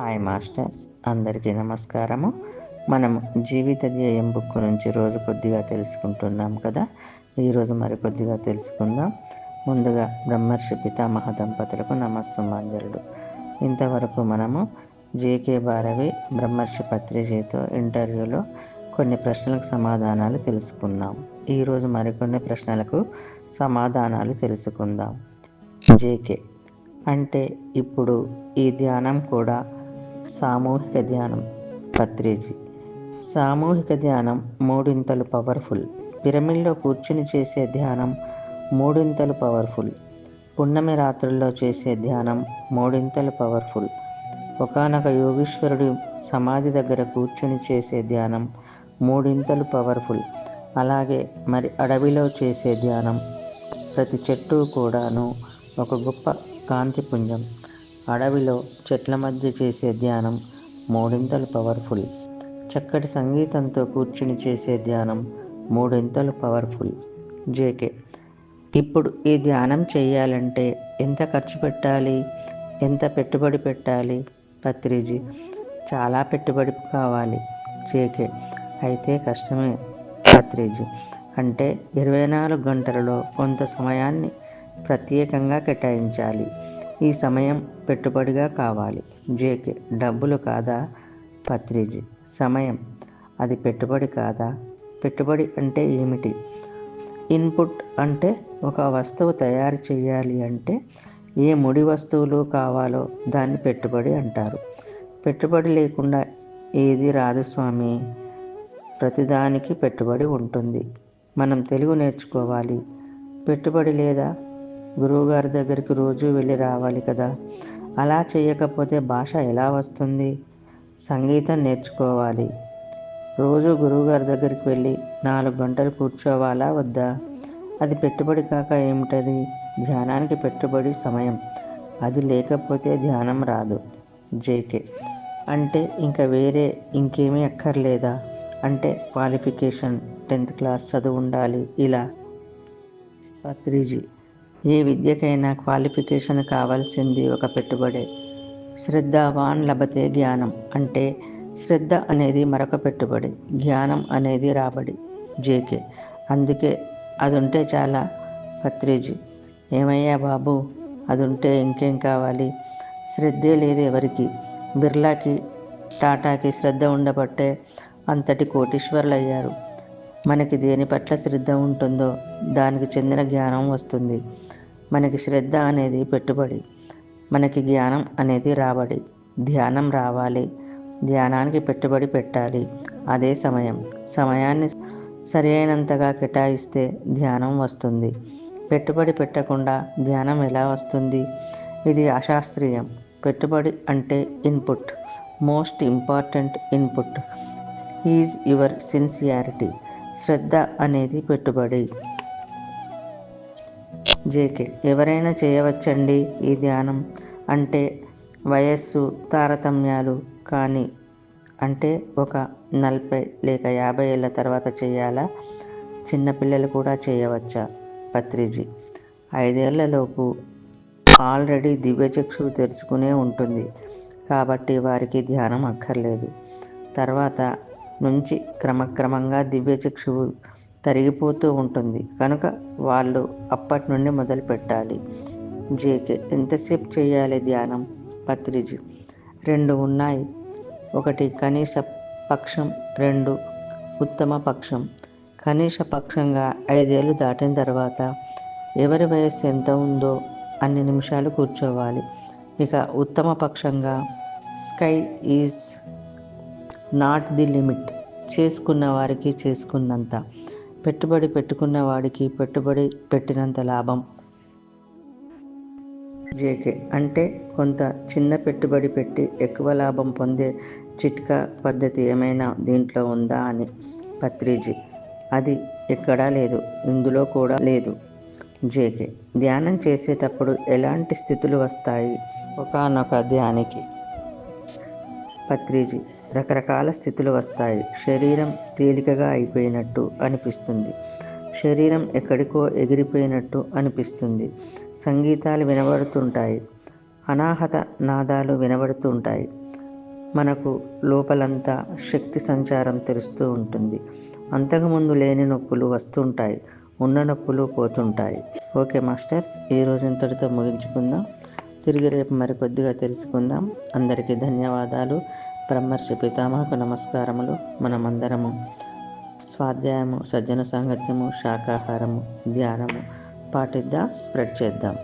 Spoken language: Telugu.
హాయ్ మాస్టర్స్ అందరికీ నమస్కారము. మనం జీవిత ధ్యేయం బుక్ నుంచి రోజు కొద్దిగా తెలుసుకుంటున్నాం కదా? ఈరోజు మరి కొద్దిగా తెలుసుకుందాం. ముందుగా బ్రహ్మర్షి పితామహ దంపతులకు నమస్సుమాంజలుడు ఇంతవరకు మనము జేకే భారవి బ్రహ్మర్షి పత్రిజీతో ఇంటర్వ్యూలో కొన్ని ప్రశ్నలకు సమాధానాలు తెలుసుకున్నాం. ఈరోజు మరికొన్ని ప్రశ్నలకు సమాధానాలు తెలుసుకుందాం. జేకే అంటే ఇప్పుడు ఈ ధ్యానం కూడా సామూహిక ధ్యానం పత్రేజీ. సామూహిక ధ్యానం మూడింతలు పవర్ఫుల్. పిరమిడ్లో కూర్చుని చేసే ధ్యానం మూడింతలు పవర్ఫుల్. పున్నమి రాత్రుల్లో చేసే ధ్యానం మూడింతలు పవర్ఫుల్. ఒకనొక యోగీశ్వరుడి సమాధి దగ్గర కూర్చుని చేసే ధ్యానం మూడింతలు పవర్ఫుల్. అలాగే మరి అడవిలో చేసే ధ్యానం ప్రతి చెట్టు కూడాను ఒక గొప్ప కాంతిపుంజం. అడవిలో చెట్ల మధ్య చేసే ధ్యానం మూడింతలు పవర్ఫుల్. చక్కటి సంగీతంతో కూర్చుని చేసే ధ్యానం మూడింతలు పవర్ఫుల్. జేకే ఇప్పుడు ఈ ధ్యానం చేయాలంటే ఎంత ఖర్చు పెట్టాలి? ఎంత పెట్టుబడి పెట్టాలి? పత్రిజీ చాలా పెట్టుబడి కావాలి. జేకే అయితే కష్టమే పత్రిజీ. అంటే ఇరవై నాలుగు గంటలలో కొంత సమయాన్ని ప్రత్యేకంగా కేటాయించాలి. ఈ సమయం పెట్టుబడిగా కావాలి. జేకే డబ్బులు కాదా? పత్రిజీ సమయం. అది పెట్టుబడి కాదా? పెట్టుబడి అంటే ఏమిటి? ఇన్పుట్ అంటే ఒక వస్తువు తయారు చేయాలి అంటే ఏ ముడి వస్తువులు కావాలో దాన్ని పెట్టుబడి అంటారు. పెట్టుబడి లేకుండా ఏది రాదు స్వామి. ప్రతిదానికి పెట్టుబడి ఉంటుంది. మనం తెలుగు నేర్చుకోవాలి. పెట్టుబడి లేదా? గురువుగారి దగ్గరికి రోజు వెళ్ళి రావాలి కదా. అలా చేయకపోతే భాష ఎలా వస్తుంది? సంగీతం నేర్చుకోవాలి. రోజు గురువుగారి దగ్గరికి వెళ్ళి నాలుగు గంటలు కూర్చోవాలా వద్దా? అది పెట్టుబడి కాక ఏమిటది? ధ్యానానికి పెట్టుబడి సమయం. అది లేకపోతే ధ్యానం రాదు. జేకే. అంటే ఇంకా వేరే ఇంకేమీ అక్కర్లేదా? అంటే క్వాలిఫికేషన్ టెన్త్ క్లాస్ చదువు ఉండాలి. ఇలా. పత్రిజీ. ఏ విద్యకైనా క్వాలిఫికేషన్ కావాల్సింది ఒక పెట్టుబడే. శ్రద్ధవాన్ లభతే జ్ఞానం అంటే శ్రద్ధ అనేది మరొక పెట్టుబడి జ్ఞానం అనేది రాబడి జేకే. అందుకే అది ఉంటే చాలా పత్రిజీ. ఏమయ్యా బాబు అది ఉంటే ఇంకేం కావాలి? శ్రద్ధే లేదు ఎవరికి. బిర్లాకి టాటాకి శ్రద్ధ ఉండబట్టే అంతటి కోటీశ్వరులు అయ్యారు మనకి దేని పట్ల శ్రద్ధ ఉంటుందో దానికి చెందిన జ్ఞానం వస్తుంది. మనకి శ్రద్ధ అనేది పెట్టుబడి. మనకి జ్ఞానం అనేది రాబడి. ధ్యానం రావాలి. ధ్యానానికి పెట్టుబడి పెట్టాలి. అదే సమయం. సమయాన్ని సరైనంతగా కేటాయిస్తే ధ్యానం వస్తుంది. పెట్టుబడి పెట్టకుండా ధ్యానం ఎలా వస్తుంది? ఇది అశాస్త్రీయం. పెట్టుబడి అంటే input. Most important input. Is your sincerity. శ్రద్ధ అనేది పెట్టుబడి. జేకే ఎవరైనా చేయవచ్చండి ఈ ధ్యానం? అంటే వయస్సు తారతమ్యాలు కానీ అంటే ఒక నలభై లేక యాభై ఏళ్ళ తర్వాత చేయాలా? చిన్నపిల్లలు కూడా చేయవచ్చా? పత్రిజీ ఐదేళ్ళలోపు ఆల్రెడీ దివ్యచక్షు తెరుచుకునే ఉంటుంది. కాబట్టి వారికి ధ్యానం అక్కర్లేదు. తర్వాత నుంచి క్రమక్రమంగా దివ్యచక్షువు తరిగిపోతూ ఉంటుంది. కనుక వాళ్ళు అప్పటి నుండి మొదలు పెట్టాలి జేకే ఎంతసేపు చేయాలి ధ్యానం? పత్రిజీ. రెండు ఉన్నాయి. ఒకటి కనీస పక్షం రెండు ఉత్తమ పక్షం. కనీస పక్షంగా ఐదేళ్ళు దాటిన తర్వాత ఎవరి వయస్సు ఎంత ఉందో అన్ని నిమిషాలు కూర్చోవాలి. ఇక ఉత్తమ పక్షంగా sky is not the limit. చేసుకున్న వారికి చేసుకున్నంత. పెట్టుబడి పెట్టుకున్న వాడికి పెట్టుబడి పెట్టినంత లాభం. జేకే. అంటే కొంత చిన్న పెట్టుబడి పెట్టి ఎక్కువ లాభం పొందే చిట్కా పద్ధతి ఏమైనా దీంట్లో ఉందా అని. పత్రిజీ. అది ఎక్కడా లేదు. ఇందులో కూడా లేదు. జేకే. ధ్యానం చేసేటప్పుడు ఎలాంటి స్థితులు వస్తాయి? ఒకనొక ధ్యానికి. పత్రిజీ. రకరకాల స్థితులు వస్తాయి. శరీరం తేలికగా అయిపోయినట్టు అనిపిస్తుంది. శరీరం ఎక్కడికో ఎగిరిపోయినట్టు అనిపిస్తుంది. సంగీతాలు వినబడుతుంటాయి. అనాహత నాదాలు వినబడుతుంటాయి. మనకు లోపలంతా శక్తి సంచారం తెలుస్తూ ఉంటుంది. అంతకుముందు లేని నొప్పులు వస్తుంటాయి. ఉన్న నొప్పులు పోతుంటాయి. ఓకే మాస్టర్స్ ఈ ఇంతటితో ముగించుకుందాం. తిరిగి రేపు మరికొద్దిగా తెలుసుకుందాం. అందరికీ ధన్యవాదాలు. బ్రహ్మర్షి పితామహకు నమస్కారములు. మనమందరము స్వాధ్యాయము సజ్జన సాంగత్యము శాకాహారము ధ్యానము పాటిద్దాం స్ప్రెడ్ చేద్దాం.